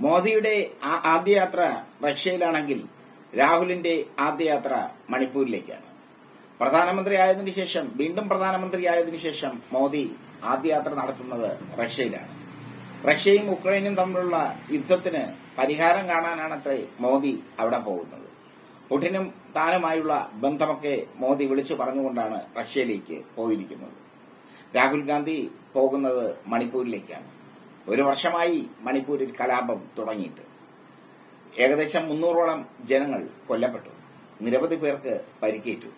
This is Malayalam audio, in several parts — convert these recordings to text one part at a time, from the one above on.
മോദിയുടെ ആ- ആദ്യ യാത്ര റഷ്യയിലാണെങ്കിൽ രാഹുലിന്റെ ആദ്യ യാത്ര മണിപ്പൂരിലേക്കാണ്. പ്രധാനമന്ത്രി ആയതിനു ശേഷം വീണ്ടും പ്രധാനമന്ത്രി ആയതിനു ശേഷം മോദി ആദ്യ യാത്ര നടത്തുന്നത് റഷ്യയിലാണ്. റഷ്യയും ഉക്രൈനും തമ്മിലുള്ള യുദ്ധത്തിന് പരിഹാരം കാണാനാണത്രേ മോദി അവിടെ പോകുന്നത്. പുടിനും താനുമായുള്ള ബന്ധമൊക്കെ മോദി വിളിച്ചു പറഞ്ഞുകൊണ്ടാണ് റഷ്യയിലേക്ക് പോയിരിക്കുന്നത്. രാഹുൽ ഗാന്ധി പോകുന്നത് മണിപ്പൂരിലേക്കാണ്. ഒരു വർഷമായി മണിപ്പൂരിൽ കലാപം തുടങ്ങിയിട്ട്. ഏകദേശം മുന്നൂറോളം ജനങ്ങൾ കൊല്ലപ്പെട്ടു. നിരവധി പേർക്ക് പരിക്കേറ്റു.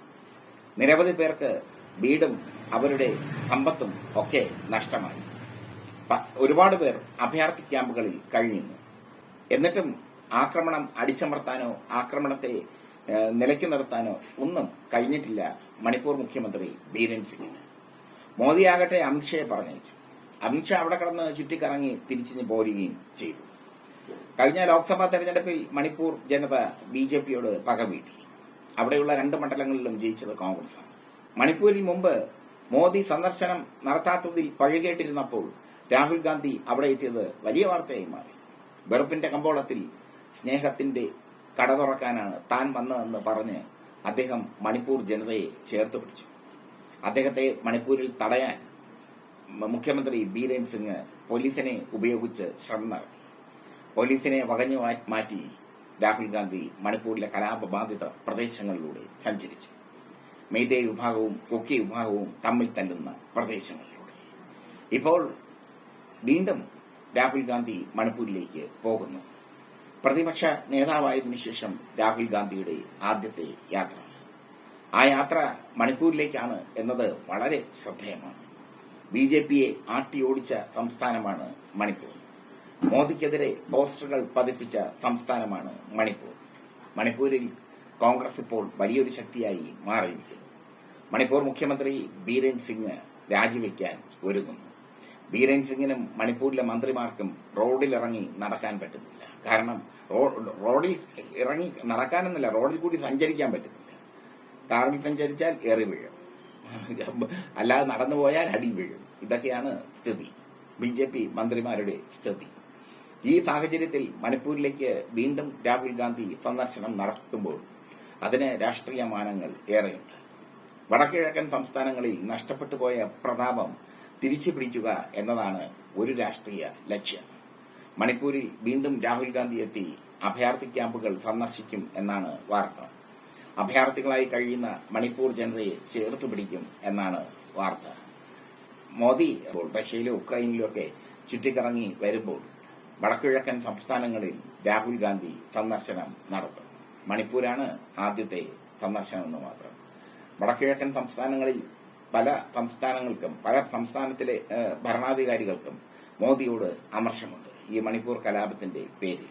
നിരവധി പേർക്ക് വീടും അവരുടെ സമ്പത്തും ഒക്കെ നഷ്ടമായി. ഒരുപാട് പേർ അഭയാർത്ഥി ക്യാമ്പുകളിൽ കഴിഞ്ഞിരുന്നു. എന്നിട്ടും ആക്രമണം അടിച്ചമർത്താനോ ആക്രമണത്തെ നിലയ്ക്ക് നിർത്താനോ ഒന്നും കഴിഞ്ഞിട്ടില്ല മണിപ്പൂർ മുഖ്യമന്ത്രി ബീരൻ സിംഗിന്. മോദിയാകട്ടെ അമിത്ഷയെ പറഞ്ഞയച്ചു. അമിത്ഷാ അവിടെ കടന്ന് ചുറ്റിക്കറങ്ങി തിരിച്ചു പോരുകയും ചെയ്തു. കഴിഞ്ഞ ലോക്സഭാ തെരഞ്ഞെടുപ്പിൽ മണിപ്പൂർ ജനത ബി ജെ പിയോട് പകവീട്ടി. അവിടെയുള്ള രണ്ട് മണ്ഡലങ്ങളിലും ജയിച്ചത് കോൺഗ്രസാണ് മണിപ്പൂരിൽ മുമ്പ് മോദി സന്ദർശനം നടത്താത്തതിൽ പഴുകേട്ടിരുന്നപ്പോൾ രാഹുൽ ഗാന്ധി അവിടെ എത്തിയത് വലിയ വാർത്തയായി മാറി. വെറുപ്പിന്റെ കമ്പോളത്തിൽ സ്നേഹത്തിന്റെ കട തുറക്കാനാണ് താൻ വന്നതെന്ന് പറഞ്ഞ് അദ്ദേഹം മണിപ്പൂർ ജനതയെ ചേർത്ത് പിടിച്ചു. അദ്ദേഹത്തെ മണിപ്പൂരിൽ തടയാൻ മുഖ്യമന്ത്രി ബീരേൻ സിംഗ് പോലീസിനെ ഉപയോഗിച്ച് ശ്രമം നടത്തി. പോലീസിനെ വകഞ്ഞു മാറ്റി രാഹുൽ ഗാന്ധി മണിപ്പൂരിലെ കലാപബാധിത പ്രദേശങ്ങളിലൂടെ സഞ്ചരിച്ചു. മെയ്തേ വിഭാഗവും കൊക്കി വിഭാഗവും തമ്മിൽ തല്ലുന്ന പ്രദേശങ്ങളിലൂടെ. ഇപ്പോൾ വീണ്ടും രാഹുൽ ഗാന്ധി മണിപ്പൂരിലേക്ക് പോകുന്നു. പ്രതിപക്ഷ നേതാവായതിനു ശേഷം രാഹുൽ ഗാന്ധിയുടെ ആദ്യത്തെ യാത്ര. ആ യാത്ര മണിപ്പൂരിലേക്കാണ് എന്നത് വളരെ ശ്രദ്ധേയമാണ്. ബി ജെ പിയെ ആട്ടിയോടിച്ച സംസ്ഥാനമാണ് മണിപ്പൂർ. മോദിക്കെതിരെ പോസ്റ്ററുകൾ പതിപ്പിച്ച സംസ്ഥാനമാണ് മണിപ്പൂർ. മണിപ്പൂരിൽ കോൺഗ്രസ് ഇപ്പോൾ വലിയൊരു ശക്തിയായി മാറിയിരിക്കുന്നു. മണിപ്പൂർ മുഖ്യമന്ത്രി ബീരൻ സിംഗ് രാജിവെക്കാൻ ഒരുങ്ങുന്നു. ബീരൻ സിംഗിനും മണിപ്പൂരിലെ മന്ത്രിമാർക്കും റോഡിലിറങ്ങി നടക്കാൻ പറ്റുന്നില്ല. കാരണം റോഡിൽ ഇറങ്ങി നടക്കാനെന്നല്ല റോഡിൽ കൂടി സഞ്ചരിക്കാൻ പറ്റുന്നില്ല. കാറിൽ സഞ്ചരിച്ചാൽ ഏറി വീഴും. അല്ലാതെ നടന്നു പോയാൽ അടി വീഴും. ഇതൊക്കെയാണ് സ്ഥിതി. ബി ജെ പി മന്ത്രിമാരുടെ സ്ഥിതി. ഈ സാഹചര്യത്തിൽ മണിപ്പൂരിലേക്ക് വീണ്ടും രാഹുൽ ഗാന്ധി സന്ദർശനം നടത്തുമ്പോൾ അതിന് രാഷ്ട്രീയ മാനങ്ങൾ ഏറെയുണ്ട്. വടക്കിഴക്കൻ സംസ്ഥാനങ്ങളിൽ നഷ്ടപ്പെട്ടു പോയ പ്രതാപം തിരിച്ചു പിടിക്കുക എന്നതാണ് ഒരു രാഷ്ട്രീയ ലക്ഷ്യം. മണിപ്പൂരിൽ വീണ്ടും രാഹുൽ ഗാന്ധി എത്തി അഭയാർത്ഥി ക്യാമ്പുകൾ സന്ദർശിക്കും എന്നാണ് വാർത്ത. അഭയാർത്ഥികളായി കഴിയുന്ന മണിപ്പൂർ ജനതയെ ചേർത്ത് പിടിക്കും എന്നാണ് വാർത്ത. മോദി റഷ്യയിലും ഉക്രൈനിലും ഒക്കെ ചുറ്റിക്കറങ്ങി വരുമ്പോൾ വടക്കുകിഴക്കൻ സംസ്ഥാനങ്ങളിൽ രാഹുൽ ഗാന്ധി സന്ദർശനം നടത്തും. മണിപ്പൂരാണ് ആദ്യത്തെ സന്ദർശനമെന്ന് മാത്രം. വടക്കുകിഴക്കൻ സംസ്ഥാനങ്ങളിൽ പല സംസ്ഥാനങ്ങൾക്കും പല സംസ്ഥാനത്തിലെ ഭരണാധികാരികൾക്കും മോദിയോട് അമർഷമുണ്ട് ഈ മണിപ്പൂർ കലാപത്തിന്റെ പേരിൽ.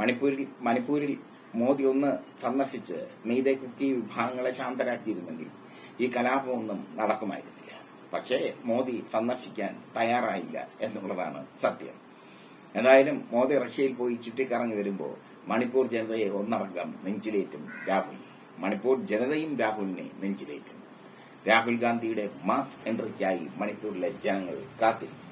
മണിപ്പൂരിൽ മണിപ്പൂരിൽ മോദി ഒന്ന് സന്ദർശിച്ച് മെയ്തേ കുക്കി വിഭാഗങ്ങളെ ശാന്തരാക്കിയിരുന്നെങ്കിൽ ഈ കലാപമൊന്നും നടക്കുമായിരുന്നില്ല. പക്ഷേ മോദി സന്ദർശിക്കാൻ തയ്യാറായില്ല എന്നുള്ളതാണ് സത്യം. എന്തായാലും മോദി റഷ്യയിൽ പോയി ചുറ്റിക്കറങ്ങി വരുമ്പോൾ മണിപ്പൂർ ജനതയെ ഒന്നടങ്കം നെഞ്ചിലേറ്റും രാഹുൽ. മണിപ്പൂർ ജനതയും രാഹുലിനെ നെഞ്ചിലേറ്റും. രാഹുൽ ഗാന്ധിയുടെ മാസ് എൻട്രിക്കായി മണിപ്പൂരിലെ ജനങ്ങൾ കാത്തിരിക്കും